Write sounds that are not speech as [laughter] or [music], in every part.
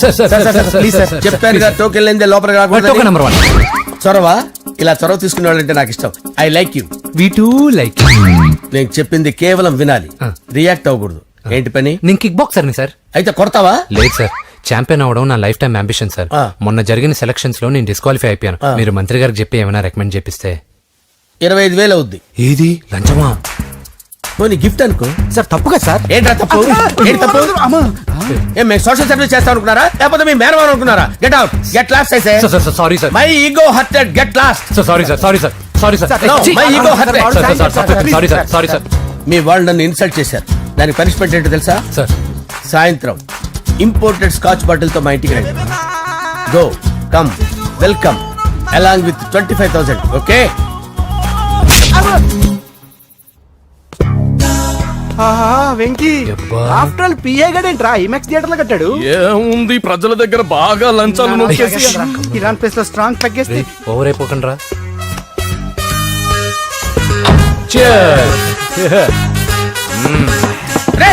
Sir sir sir sir please sir చెప్పాను కదా token లేనిదే లోపలికి టోకెన్ రాకూడదు నెంబర్ వన్ చొరవ? ఇలా చొరవ తీసుకునే వాళ్ళంటే నాకు ఇష్టం. I like you we too like నేను చెప్పింది కేవలం వినాలి. రియాక్ట్ అవ్వకూడదు. ఏంటి పని? నేను కిక్ బాక్సర్ని సార్ అయితే కొడతావా? లేదు సార్ ఛాంపియన్ అవడం నా లైఫ్ టైం అంబిషన్ సార్. మొన్న జరిగిన సెలక్షన్స్లో నేను డిస్క్వాలిఫై అయిపోయాను. మీరు మంత్రి గారికి చెప్పి ఏమైనా రికమెండ్ చేపిస్తే. ఇరవై ఐదు వేలు అవుద్ది. ఏది? లంచమా? పోనీ గిఫ్ట్ అనుకో. సార్ తప్పు కదా సార్? ఏంట్రా తప్పు? ఏంటి తప్పు? ఏం మేము సోషల్ సర్వీస్ చేస్తాం అనుకున్నారా? లేకపోతే మీ మేనమాన్ అనుకున్నారా? గెట్ అవుట్ గెట్ లాస్ట్ అయితే sir sir sorry sir my ego hurted get lost sir sorry sir sorry sir sorry sir No, my ego hurt. Sorry sir sorry sir మీ వాళ్ళు నన్ను ఇన్సల్ట్ చేశారు. దానికి పనిష్మెంట్ ఏంటో తెలుసా? సార్ సాయంత్రం. Imported scotch బాటిల్తో మా ఇంటికి రండి. Go come welcome along with twenty five thousand okay Venky. After all PA గడేంట్రా? IMAX థియేటర్లో కట్టాడు. ఏముంది? ప్రజల దగ్గర బాగా లంచాలు నొక్కేసి. ప్లేస్లో స్ట్రాంగ్ తగ్గేస్తే. ఓవర్ అయిపోకండి రా రే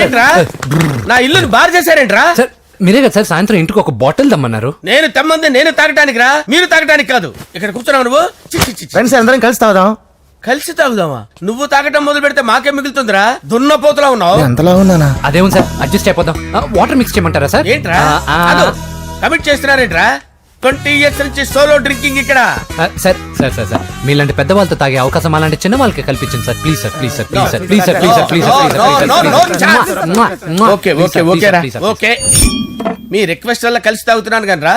ఏంట్రా? నా ఇల్లుని బార్ చేశారేంట్రా? సార్ మీరే కదా సార్ సాయంత్రం ఇంటికి ఒక బాటిల్ దమ్మన్నారు. నేను తెమ్మంది నేను తాగటానికి రా మీరు తాగటానికి కాదు. ఇక్కడ కూర్చున్నావు నువ్వు. చి, చి, చి, చి. ఫ్రెండ్స్ అందరం కలిసి తాగుదాం. కలిసి తాగుదామా నువ్వు తాగటం మొదలు పెడితే మాకే మిగులుతుందిరా దున్నపోతులా ఉన్నావు ఎంతలా ఉన్నానా అదేం సార్ అడ్జస్ట్ అయిపోదాం వాటర్ మిక్స్ చేయమంటారా సార్ ఏంట్రా కమిట్ చేస్తున్నారేంట్రా ట్వంటీ ఇయర్స్ నుంచి సోలో డ్రింకింగ్ ఇక్కడ సార్ సార్ సార్ సార్ మీలాంటి పెద్ద వాళ్ళతో తాగే అవకాశం అలాంటి చిన్న వాళ్ళకి కల్పించండి sir please sir please sir please sir please sir please sir please sir okay okay okay okay me request వల్ల కలిసి తాగుతున్నాను కానీ రా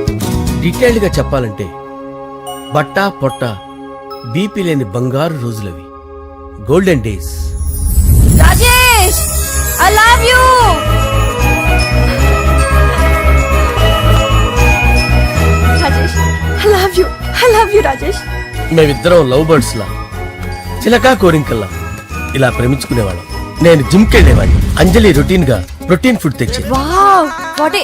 డీటెయిల్డ్గా చెప్పాలంటే బట్టా పొట్ట బీపీ లేని బంగారు రోజులవి. Golden days Rajesh I love you Rajesh I love you I love you Rajesh. మేమిద్దరం లవ్ బర్డ్స్ లా చిలకా కోరింకల్లా ఇలా ప్రేమించుకునేవాళ్ళం. నేను జిమ్ కెళ్ళేవాడిని అంజలి రొటీన్గా ప్రోటీన్ ఫుడ్ తెచ్చి వావ్ వాట్ ఏ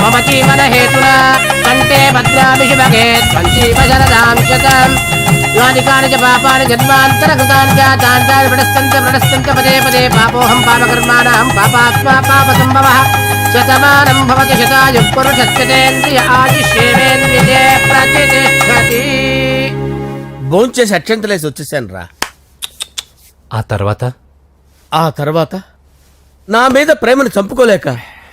మమ జీవన హేతునా కంటే భద్రామి శివగే సంజీవ శరదాం శతం. యాని కాని చ పాపాని జన్మాంతర కృతాని చ ప్రడస్తంత ప్రడస్తంత పదే పదే పాపోహం పాపకర్మాణం పాపాత్మా పాప సంభవ శతమానం భవతి శతాయు పురుషత్యేంద్రియ ఆయుష్యేంద్రియే ప్రతిష్టతి. భోంచేసి అక్షంతలేసి వచ్చేసాను రా. ఆ తర్వాత? ఆ తర్వాత నా మీద ప్రేమను చంపుకోలేక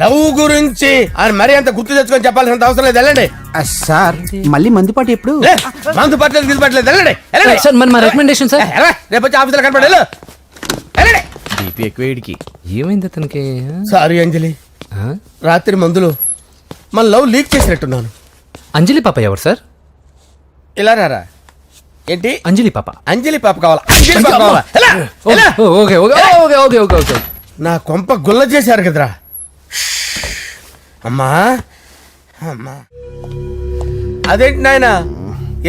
లవ్ గురించి ఆయన మరీ అంత గుర్తు తెచ్చుకొని చెప్పాల్సినంత అవసరం లేదు. వెళ్ళండి. సార్ మళ్ళీ మందుపాటి ఎప్పుడు? లే, మందు పట్టలేదు గిల్లు పట్టలేదు వెళ్ళండి వెళ్ళండి. సార్ మరి మా రికమెండేషన్ సార్. ఏ, ఎలా? రేపు వచ్చి ఆఫీసులో కనపడి వెళ్ళు. వెళ్ళండి. బీపీ ఎక్కువ వీడికి. ఏమైంది అతనికి? సారీ అంజలి. ఆ? రాత్రి మందులో మన లవ్ లీక్ చేసినట్టున్నాను. అంజలి పాప ఎవరు సార్? ఇలా రారా? ఏంటి? అంజలి పాప. అంజలి పాప కావాలా? అంజలి పాప కావాలా? ఎలా? ఎలా? Okay okay okay okay okay okay నా కొంప గుల్ల చేశారు కదరా. అమ్మా? అమ్మా. అదేంటి నాయన?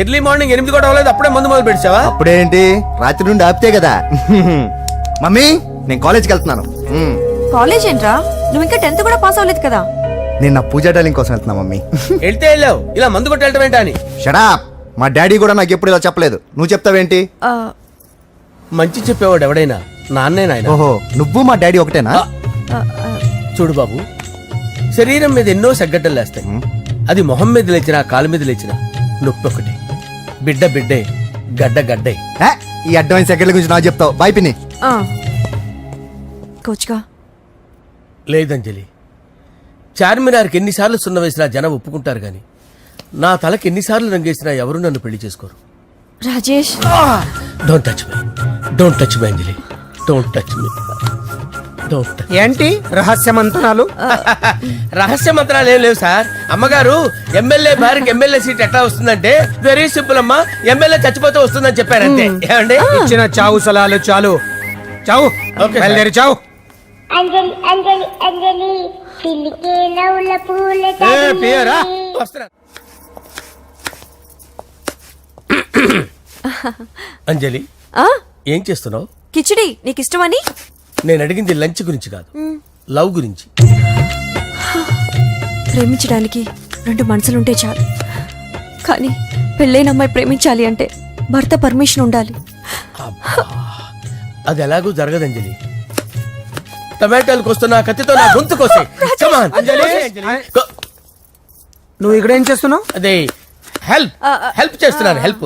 ఎర్లీ మార్నింగ్ ఎనిమిది కూడా అవ్వలేదు అప్పుడే మందు మొదలు పెడిచావా? అప్పుడేంటి? రాత్రి నుండి ఆపితే కదా. మమ్మీ నేను కాలేజ్కి వెళ్తున్నాను. మ్మ్. కాలేజ్ ఏంట్రా? నువ్వు ఇంకా టెన్త్ కూడా పాస్ అవ్వలేదు కదా. నేను నా పూజా డాలింగ్ కోసం వెళ్తున్నా మమ్మీ. వెళ్తే వెళ్ళావు. ఇలా మందు కొట్టి వెళ్ళటం ఏంటా అని? షడా మా డాడీ కూడా నాకు ఎప్పుడు ఇలా చెప్పలేదు. నువ్వు చెప్తావేంటి? ఆ, మంచి చెప్పేవాడు ఎవడైనా? నాన్నే నాయన. ఓహో నువ్వు మా డాడీ ఒకటేనా? ఆ, ఆ, చూడు బాబు శరీరం మీద ఎన్నో సగ్గడ్డలు లేస్తాయి. అది మొహం మీద లేచినా కాలు మీద లేచినా నొప్పి ఒకటి. బిడ్డ బిడ్డే గడ్డ గడ్డే. ఏ, ఈ అడ్వాన్స్ సెకండ్ల గురించి నాకు చెప్తావు. బాయ్ పిన్ని. కోచ్గా. లేదంజలి. చార్మినార్కి ఎన్నిసార్లు సున్న వేసినా జనం ఒప్పుకుంటారు గాని నా తలకి ఎన్నిసార్లు రంగేసినా ఎవరు నన్ను పెళ్ళి చేసుకోరు. Rajesh. Don't touch me don't touch me Anjali. Don't touch me don't ఏంటి రహస్య మంతనాలు? రహస్య మంత్రాలు ఏం లేవు సార్. అమ్మగారు ఎమ్మెల్యే భార్యకి ఎమ్మెల్యే సీట్ ఎట్లా వస్తుందంటే వెరీ సింపుల్ అమ్మా ఎమ్మెల్యే చచ్చిపోతే వస్తుందని చెప్పారు అంతే. ఏమండి? ఇచ్చిన చావు సలాలు చాలు. చావు. బయలుదేరి చావు. అంజలి అంజలి అంజలి పిల్లికే నవ్వుల పూల ఏ, పియరా? వస్తున్నా. అంజలి ఆ, ఏం చేస్తున్నావు? కిచిడి నీకు ఇష్టమని నేను అడిగింది లంచ్ గురించి కాదు. లవ్ గురించి. ప్రేమించడానికి రెండు మనసులుంటే చాలు. కానీ పెళ్ళైన అమ్మాయి ప్రేమించాలి అంటే భర్త పర్మిషన్ ఉండాలి. అది ఎలాగూ జరగదు అంజలి. టమాటాలు కోస్తున్నా కత్తితో నా గొంతు కోసే అంజలి. నువ్వు ఇక్కడ ఏం చేస్తున్నావు? అదే హెల్ప్ హెల్ప్ చేస్తున్నాను హెల్ప్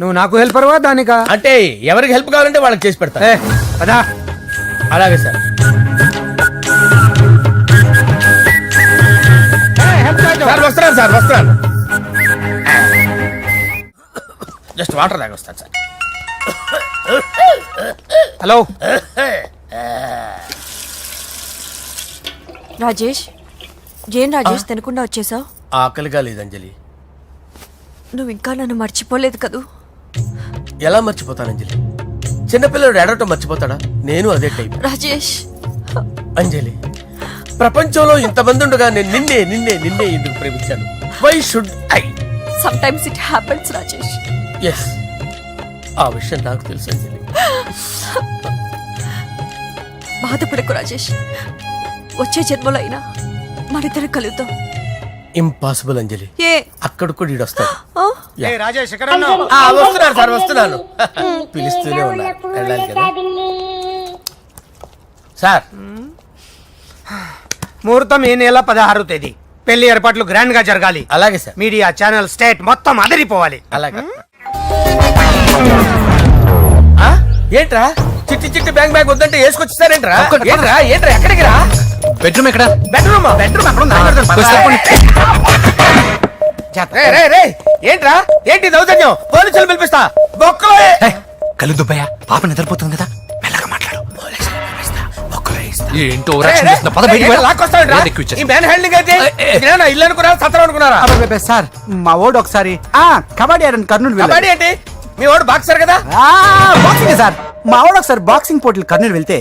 నువ్వు నాకు హెల్పర్వా దానికా? అంటే ఎవరికి హెల్ప్ కావాలంటే వాళ్ళకి చేసి పెడతా పదా. అలాగే సార్. సార్ వస్తున్నాను సార్ వస్తున్నాను జస్ట్ వాటర్ దాకా వస్తాను సార్. హలో. రాజేష్ ఏం రాజేష్ తినకుండా వచ్చేసావు? ఆకలిగా లేదు అంజలి. నువ్వు ఇంకా నన్ను మర్చిపోలేదు కదూ? ఎలా మర్చిపోతాను అంజలి? చిన్నపిల్లడు ఏడవటం మర్చిపోతాడా? నేను అదే టైప్ రాజేష్. అంజలి ప్రపంచంలో ఇంతమంది ఉండగా నేను నిన్నే నిన్నే నిన్నే ఎందుకు ప్రేమించాను? Why should I sometimes it happens Rajesh. Yes ఆ విషయం నాకు తెలుసు అంజలి. బాధపడకు రాజేష్. వచ్చే జన్మలో అయినా మనిద్దరం కలుద్దాం. ఇంపాసిబుల్ అంజలి ఏ? అక్కడ కూడా ఈడు వస్తాడు. ఆ? యా. రాజేష్ ఎక్కడ ఆ, వస్తున్నాను సార్ వస్తున్నాను [laughs] పిలుస్తూనే ఉన్నా వెళ్ళాలి కదా. సార్. ముహూర్తం ఈ నెల పదహారు తేదీ. పెళ్ళి ఏర్పాట్లు గ్రాండ్గా జరగాలి. అలాగే సార్. మీడియా ఛానల్ స్టేట్ మొత్తం అదిరిపోవాలి. అలాగే. ఆ? ఏంట్రా? చిట్టి చిట్టి బ్యాంక్ బ్యాగ్ వద్దంటే వేసుకొచ్చేసారేంట్రా? ఏంట్రా? ఏంట్రా? ఎక్కడికి రా? బెడ్రూమ్ ఎక్కడ? బెడ్రూమ్? బెడ్రూమ్ అక్కడ ఉందా? ఏంట్రా? ఏంటి దౌర్జన్యం? పోలీసులు పిలిపిస్తా. బొక్కలో. ఏ- కలు దుబ్బయ్య పాప నిద్రపోతుంది కదా? మెల్లగా మాట్లాడు. ఏంటో రే, ఓవరాక్షన్ రే, చేస్తున్నా. పద రే, బయటికి ఏంట్రా వెళ్ళు. లాక్కొస్తావేంట్రా? లేదు, ఎక్కువ ఇచ్చేస్తా. ఈ మ్యాన్ హ్యాండింగ్ అయితే ఏ, ఏ. ఇదేనా ఇల్లు అనుకున్నారా? సత్రం అనుకున్నారా? అబ్బబ్బబ్బే, సార్ మా ఓడు ఒకసారి ఆ కబడ్డీ ఆడని కర్నూలు వెళ్ళాడు. కబడ్డీ ఏంటి? మీ వాడు బాక్సర్ కదా? ఆ, బాక్సింగ్ సార్. మా ఆవిడ ఒకసారి బాక్సింగ్ పోటీలు కర్నూలు వెళ్తే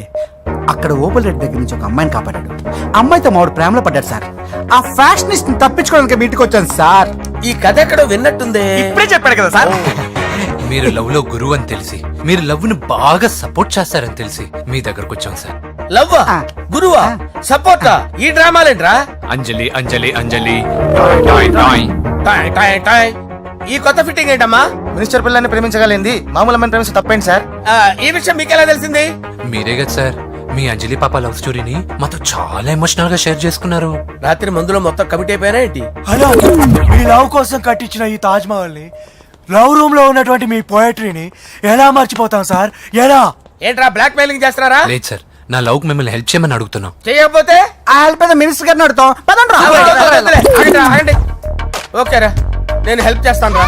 అక్కడ ఓపెల్ రెడ్డి దగ్గర నుంచి ఒక అమ్మాయిని కాపాడాడు. అమ్మాయితో మావాడు ప్రేమలో పడ్డాడు సార్. ఆ ఫ్యాషనిస్ట్ తప్పించుకోవడానికి మీ ఇంటికి వచ్చాను సార్. ఈ కథ ఎక్కడో విన్నట్టుంది. ఇప్పుడే చెప్పాడు కదా సార్. మీరు లవ్లో గురువు అని తెలిసి మీరు లవ్ను బాగా సపోర్ట్ చేస్తారని తెలిసి మీ దగ్గరకు వచ్చాం సార్. లవ్ గురువా? సపోర్టా? ఈ డ్రామాలేంట్రా? అంజలి అంజలి అంజలి. టాయ్, టాయ్, టాయ్. టాయ్ టాయ్ టాయ్ ఈ కొత్త ఫిట్టింగ్ ఏంటమ్మా? మినిస్టర్ పిల్లని ప్రేమించగలింది మామూలు అమ్మని ప్రేమించి తప్పేంటి సార్? ఆ, ఈ విషయం మీకెలా తెలిసింది? మీరే కదా సార్. మీ అంజలి పాప లవ్ స్టోరీని మాతో చాలా ఎమోషనల్గా షేర్ చేసుకున్నారు. రాత్రి మందులో మొత్తం కమిట్ అయిపోయినా ఏంటి? హలో మీ లవ్ కోసం కట్టించిన ఈ తాజ్ మహల్ని లవ్ రూమ్లో ఉన్నటువంటి మీ పోయట్రీని ఎలా మర్చిపోతాం సార్? ఎలా? ఏంట్రా బ్లాక్ మెయిలింగ్ చేస్తున్నారా? లేదు సార్ నా లవ్ మిమ్మల్ని హెల్ప్ చేయమని అడుగుతున్నాం. చేయకపోతే ఆ హెల్ప్ అయితే మినిస్టర్ గారిని అడుగుతాం. పదండి రా. ఆగండి, ఆగండి. ఓకేరా నేను హెల్ప్ చేస్తాను రా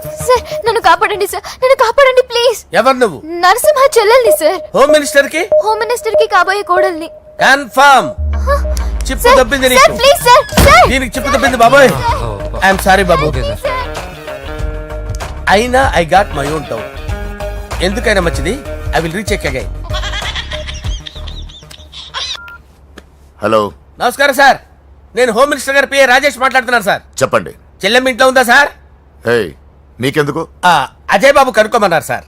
sir నన్ను కాపాడండి సార్ నన్ను కాపాడండి ప్లీజ్. ఎవరు నువ్వు? నరసింహ చెల్లెల్ని సార్. హోమ్ మినిస్టర్కి హోమ్ మినిస్టర్కి కాబోయే కోడల్ని. కన్ఫర్మ్ చిప్పు దొబ్బింది సార్ ప్లీజ్ సార్ సార్. దీనికి చిప్పు దొబ్బింది బాబోయ్. ఐఎమ్ సారీ బాబు. ఓకే సార్ అయినా I got my own doubt ఎందుకైనా మంచిది? I will recheck again hello నమస్కారం సార్. నేను హోమ్ మినిస్టర్ గారి పిఏ రాజేష్ మాట్లాడుతున్నాను సార్. చెప్పండి. చెల్లెమ్మ ఇంట్లో ఉందా సార్? హే నీకెందుకు ఆ, అజయ్ బాబు కనుక్కోమన్నారు సార్.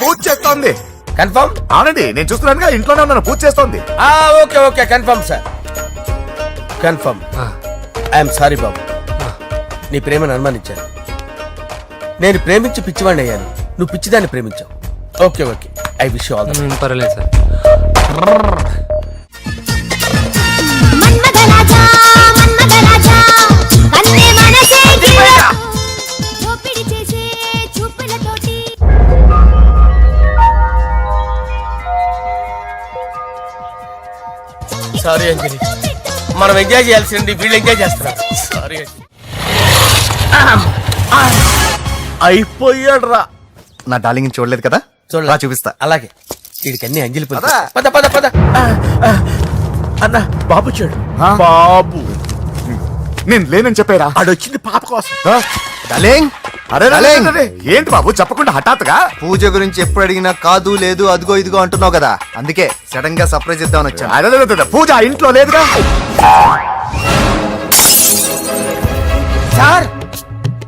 పూజ చేస్తోంది. కన్ఫర్మ్? అవునండి నేను చూస్తున్నానుగా ఇంట్లోనే ఉన్నాను పూజ చేస్తోంది. ఆ okay okay confirm sir. Confirm. I'm sorry బాబు. నీ ప్రేమను అనుమానించాను. నేను ప్రేమించి పిచ్చివాడిని అయ్యాను. నువ్వు పిచ్చిదాన్ని ప్రేమించావు. Okay okay. I wish all the పర్వాలేదు సార్. సారీ అంజలి. మనం ఎంజాయ్ చేయాల్సింది వీళ్ళు ఎంజాయ్ చేస్తున్నారు. సారీ అంజలి. అయిపోయాడు రా నా డార్లింగ్ చూడలేదు కదా? చూడలే. రా చూపిస్తా. అలాగే. వీడికి అన్ని అంజలి. పద. పద పద పద. అన్న బాబు చూడు బాబు. నేను లేనని చెప్పారా? ఆడొచ్చింది పాప కోసం. డార్లింగ్? అరే ఏంటి బాబు చెప్పకుండా హఠాత్తుగా? పూజ గురించి ఎప్పుడు అడిగినా కాదు లేదు అదిగో ఇదిగో అంటున్నావు కదా. అందుకే సడన్గా సర్ప్రైజ్ ఇద్దామని వచ్చాను. పూజ ఇంట్లో లేదుగా? సార్!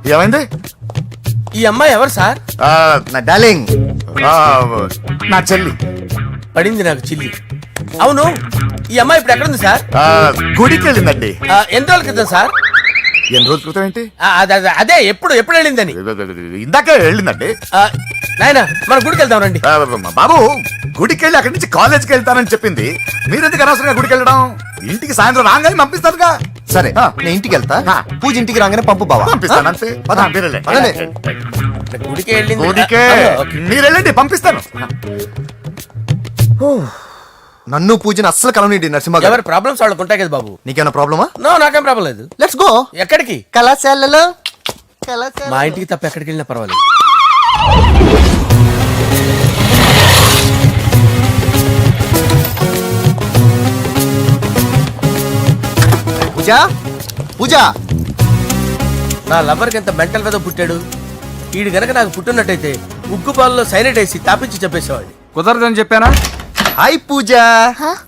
ఏమైంది? ఈ అమ్మాయి ఎవరు సార్? ఆ, నా డార్లింగ్. ఆ, నా చెల్లి. పడింది నాకు చిల్లి. అవును ఈ అమ్మాయి ఇప్పుడు ఎక్కడుంది సార్? ఆ, గుడికి వెళ్ళిందండి ఎన్ని రోజుల క్రితం సార్? ఎన్ని రోజుల క్రితం ఏంటి? ఆ, అదే అదే, అదే ఎప్పుడు ఎప్పుడు వెళ్ళిందని? ఇందాకే వెళ్ళిందండి. ఆ, నాయనా మన గుడికి వెళ్దాం రండి. ఆ, బాబు గుడికి వెళ్ళి అక్కడి నుంచి కాలేజ్కి వెళ్తానని చెప్పింది. మీరెందుకు అనవసరంగా గుడికి వెళ్ళడం? ఇంటికి సాయంత్రం రాగానే పంపిస్తారుగా. సరే ఆ. నేను ఇంటికి వెళ్తా. ఆ. పూజ ఇంటికి రాగానే పంపు బావా. పంపిస్తాను అంతే. పద. మీరెళ్ళండి. పదండి. గుడికి వెళ్ళింది. గుడికే. ఆ, ఓకే. పంపిస్తాను. నన్ను పూజని అస్సలు కలవనీయండి నరసింహ గారు ఎవరి ప్రాబ్లమ్స్ వాళ్ళకు ఉంటాయి కదా బాబు? నీకేమైనా ప్రాబ్లమా నో నాకేం ప్రాబ్లం లేదు. లెట్స్ గో ఎక్కడికి? కళాశాలలో. కళాశాల మా ఇంటికి తప్ప ఎక్కడికి వెళ్ళినా పర్వాలేదు. పూజ? పూజ? నా లవర్కి ఎంత మెంటల్ మీద పుట్టాడు? వీడు గనక నాకు పుట్టినట్టయితే ఉగ్గు పాలలో సైలెంట్ వేసి తాపించి చెప్పేసేవాడిని కుదరదని చెప్పానా? హాయ్ పూజ హాయ్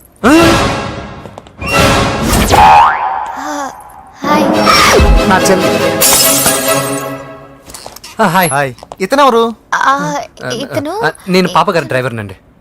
నా చెల్లి ఆ, హాయ్ ఇతను ఆ, నేను పాప గారి డ్రైవర్ నండి.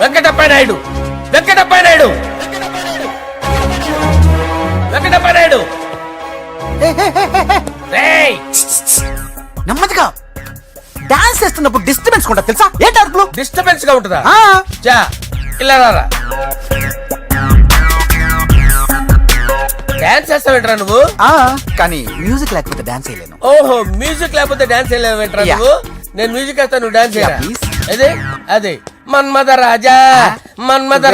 వెంకటప్ప నాయుడు వెంకటప్ప నాయుడు వెంకటప్ప నాయుడు నెమ్మదిగా డాన్స్ చేస్తున్నప్పుడు డిస్టర్బెన్స్ కూడా తెలుసా? ఏంటి అరుపులు డిస్టర్బెన్స్గా ఉంటుందా? ఆ, చా ఇలా రారా. డాన్స్ చేస్తావేంట్రా నువ్వు? కానీ మ్యూజిక్ లేకపోతే డాన్స్ చేయలేను. ఓహో మ్యూజిక్ లేకపోతే డాన్స్ వేయలేవేంట్రా Yeah. నువ్వు? నేను మ్యూజిక్ వేస్తాను నువ్వు డాన్స్ చేయరా. అదే అదే మన్మద రాజా మన్మద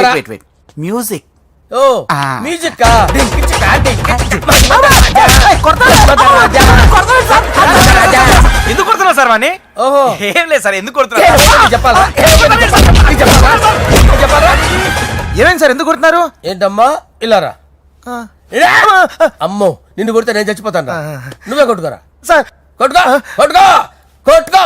మ్యూజిక్ ఓ Ah. మ్యూజిక్ ఎందుకు కొడుతున్నావు సార్ వాణ్ణి ఓహో ఏం లేదు సార్ ఎందుకు నీకు చెప్పాలా ఏ, నీకు చెప్పాలా? నీకు చెప్పాలా? నీకు చెప్పాలా ఏమైంది సార్ ఎందుకు కొడుతున్నారు ఏంటమ్మా ఇలా రా ఇలా. అమ్మో నిన్ను కొడితే నేను చచ్చిపోతాను. నువ్వే కొట్టుకోరా సార్ కొట్టుకో కొట్టుకో కొట్టుకో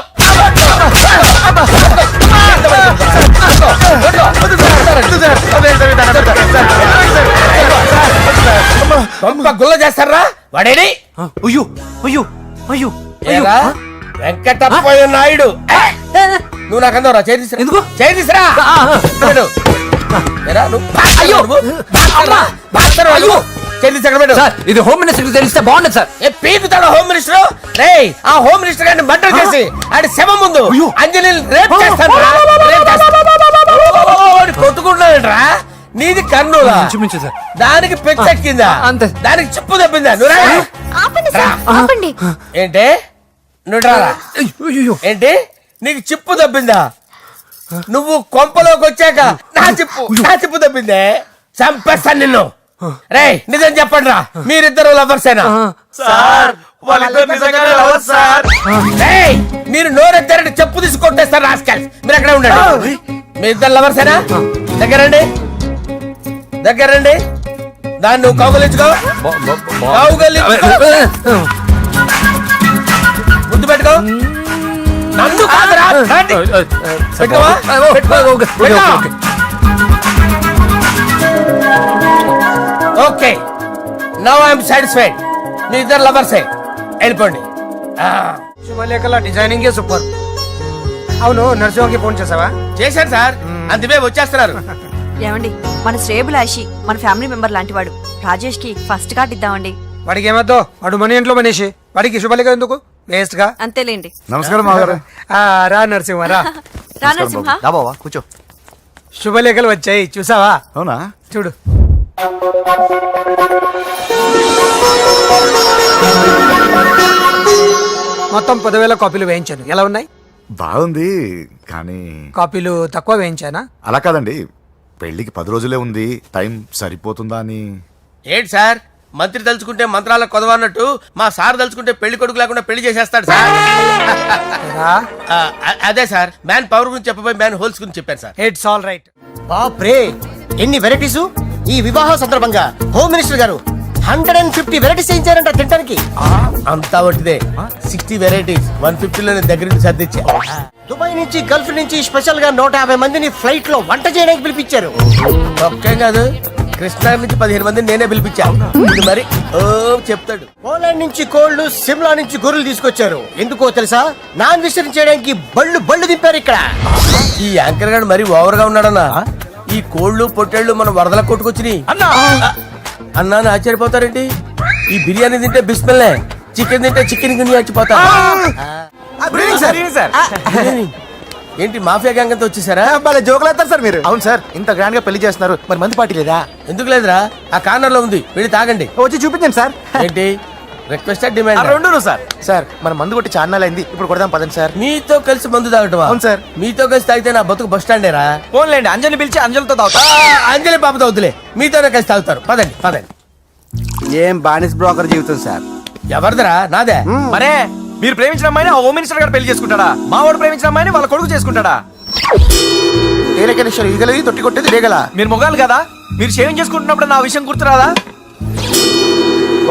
గుల్ల చేస్తారా వాడేడి? అయ్యో అయ్యో అయ్యో వెంకటప్పయ్య నాయుడు! నువ్వు నాకు అందవరా చేయి తీసురా. ఎందుకు? చేయి తీసురా. అక్కడ పెట్టు. సార్ ఇది హోమ్ మినిస్టర్ తెలిస్తే బాగుండదు సార్. ఏ పీకుతాడు హోమ్ మినిస్టర్? రే ఆ హోమ్ మినిస్టర్ గారిని మర్డర్ చేసి ఆడి శవం ముందు అంజలి రేప్ చేస్తాను కొట్టుకుంటున్నాడంట్రా. నీది కన్నులా ఇంచుమించు సార్. దానికి పెచ్చెక్కిందా అంతే. దానికి చెప్పు తప్పిందా. ఆపండి ఏంటి? నువ్వు రారా అయ్యో ఏంటి? నీకు చిప్పు తప్పిందా నువ్వు కొంపలోకి వచ్చాక నా చిప్పు. నా చిప్పు తప్పిందే చంపేస్తాను నిన్ను. రే నిజం చెప్పండి రా మీరిద్దరు లవర్సేనా సార్ వాళ్ళిద్దరు నిజంగానే లవర్ సార్. మీరు నోరెత్తారంటే చెప్పు తీసి కొట్టేస్తారు రాస్కల్ మీరు అక్కడే ఉండండి. మీ ఇద్దరు లవర్సేనా దగ్గరండి. దగ్గరండి. దాన్ని నువ్వు కౌగలించుకో. కౌగలించుకో. ముద్దు పెట్టుకో. నన్ను కాదురా. పెట్టుకోవా? పెట్టుకో. ఓకే నవ్ ఐఎమ్ సాటిస్ఫైడ్ మీ ఇద్దరు లవర్సే వెళ్ళిపోండి. శుభలేఖల డిజైనింగ్ సూపర్ అవును నరసింహకి ఫోన్ చేసావా? చేశాను సార్. అందుకే వచ్చేస్తున్నారు. ఏమండి మన శ్రేయబులాషి మన ఫ్యామిలీ మెంబర్ లాంటి వాడు రాజేష్కి ఫస్ట్ కార్డ్ ఇద్దామండి. వాడికి ఏమద్దో? వాడు మన ఇంట్లో మనిషి. వాడికి శుభలేఖ ఎందుకు? వేస్ట్గా? అంతేలేండి. నమస్కారం మాగారు ఆ, రా నరసింహ రా. [laughs] రా నరసింహ. కూర్చో. శుభలేఖలు వచ్చాయి చూసావా? అవునా? చూడు. మొత్తం పదివేల కాపీలు వేయించాను. ఎలా ఉన్నాయి? బాగుంది కానీ కాపీలు తక్కువ వేయించానా? అలా కాదండి. పెళ్ళికి పది రోజులే ఉంది. టైం సరిపోతుందా అని. ఏంటి సార్? మంత్రి తలుచుకుంటే మంత్రాల కొదవన్నట్టు మా సార్ తలుచుకుంటే పెళ్ళి కొడుకు లేకుండా పెళ్ళి చేసేస్తాడు సార్. రా ఆ, అ- అదే సార్. మ్యాన్ పవర్ గురించి చెప్పబోయి మ్యాన్ హోల్స్ గురించి చెప్పాను సార్. ఇట్స్ ఆల్ రైట్ బాప్రే ఎన్ని వెరైటీస్ ఈ వివాహ సందర్భంగా హోమ్ మినిస్టర్ గారు హండ్రెడ్ అండ్ ఫిఫ్టీ వెరైటీస్ చేయించారంట తినడానికి అంతా ఒకటిదే సిక్స్టీ వెరైటీస్ వన్ ఫిఫ్టీలో నేను దగ్గర నుంచి సర్దిచ్చా. దుబాయ్ నుంచి గల్ఫ్ నుంచి స్పెషల్గా నూట యాభై మందిని ఫ్లైట్లో వంట చేయడానికి పిలిపించారు. ఒక్కేం కాదు కృష్ణా నుంచి పదిహేను మంది నేనే పిలిపించా. ఇది మరి ఓ చెప్తాడు. పోలాండ్ నుంచి కోళ్ళు సిమ్లా నుంచి గొర్రెలు తీసుకొచ్చారు. ఎందుకో తెలుసా? నాన్ విసిరి చేయడానికి బళ్ళు బళ్ళు దింపారు ఇక్కడ. ఈ యాంకర్ గారు మరి ఓవర్గా ఉన్నాడన్నా. ఈ కోళ్ళు పొట్టేళ్ళు మన వరదల కొట్టుకొచ్చినాయి. అన్నా! అన్నా అని ఆశ్చర్యపోతారేంటి? ఈ బిర్యానీ తింటే బిస్మిల్లే చికెన్ తింటే చికెన్ గిన్నె చచ్చిపోతా బిర్యానీ. ఏంటి మాఫియా గ్యాంగ్ అంతా వచ్చేసారా? భలే జోకులు వేస్తారు సార్ మీరు. అవును సార్ ఇంత గ్రాండ్గా పెళ్ళి చేస్తున్నారు. మరి మంది పార్టీ లేదా ఎందుకు లేదురా? ఆ కార్నర్లో ఉంది. వెళ్ళి తాగండి. వచ్చి చూపించండి సార్. ఏంటి? రిక్వెస్ట్ డిమాండ్ రెండు సార్. సార్ మన మందు కొట్టి చాన్నాలు అయింది ఇప్పుడు కొడదాం పదండి సార్. మీతో కలిసి మందు తాగటమా? అవును సార్. మీతో కలిసి తాగితే నా బతుకు బస్ స్టాండేరా ఫోన్లేండి అంజలి పిలిచి అంజలితో తాగుతా. ఆ, అంజలి పాప తాగుతులే మీతోనే కలిసి తాగుతారు. పదండి పదండి. ఏం బానిస్ బ్రోకర్ జీవితం సార్? ఎవరిదిరా? నాదే. మరే మీరు ప్రేమించిన అమ్మాయిని ఆ హోమ్ మినిస్టర్ గారు పెళ్ళి చేసుకుంటాడా? మా వాడు ప్రేమించిన అమ్మాయిని వాళ్ళ కొడుకు చేసుకుంటాడా? తేలికనేశ్వరు ఈగలది తొట్టి కొట్టేది రేగల మీరు మొగాలు కదా? మీరు షేవింగ్ చేసుకుంటున్నప్పుడు నా విషయం గుర్తురాదా?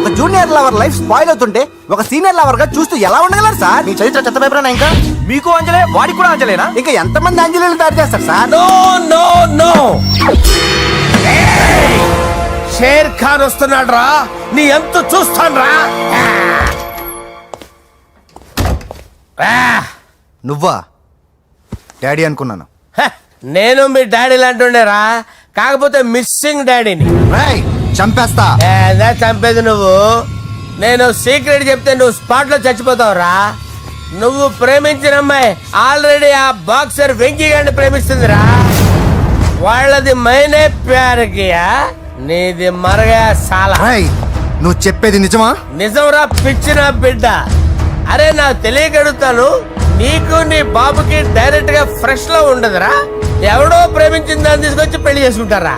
ఒక జూనియర్ లవర్ లైఫ్ స్పాయిల్ అవుతుంటే ఒక సీనియర్ లవర్గా చూస్తూ ఎలా ఉండగలరు సార్? మీ చరిత్ర చెత్త పేపరేనా ఇంకా? మీకు అంజలే వాడికి కూడా అంజలేనా? ఇంకా ఎంతమంది అంజలీలు తయారు చేస్తారు sir? No no no. Sher Khan వస్తున్నాడు రా నీ ఎంత చూస్తాను రా నువ్వా? డాడీ అనుకున్నాను. నేను మీ డాడీ లాంటి కాకపోతే మిస్సింగ్ డాడీని. రేయ్, చంపేస్తా. ఏదా చంపేది నువ్వు. నేను సీక్రెట్ చెప్తే నువ్వు స్పాట్లో చచ్చిపోతావురా. నువ్వు ప్రేమించిన అమ్మాయి ఆల్రెడీ ఆ బాక్సర్ వెంకీ గారిని ప్రేమిస్తుందిరా. వాళ్ళది మైనే ప్యార్ కియా నీది మరగా సాలా. రేయ్, నువ్వు చెప్పేది నిజమా? నిజంరా పిచ్చిన బిడ్డ. అరే నాకు తెలియక అడుగుతాను నీకు నీ బాబుకి డైరెక్ట్గా ఫ్రెష్లో ఉండదురా. ఎవడో ప్రేమించిన దాన్ని తీసుకొచ్చి పెళ్ళి చేసుకుంటారా?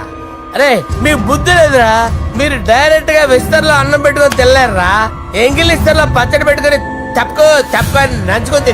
అరే మీ బుద్ధి లేదురా. మీరు డైరెక్ట్గా విస్తర్లో అన్నం పెట్టుకొని తెల్లారా ఎంగిల్ ఇస్తర్లో పచ్చడి పెట్టుకొని తప్పుకో తప్పని నంచుకొని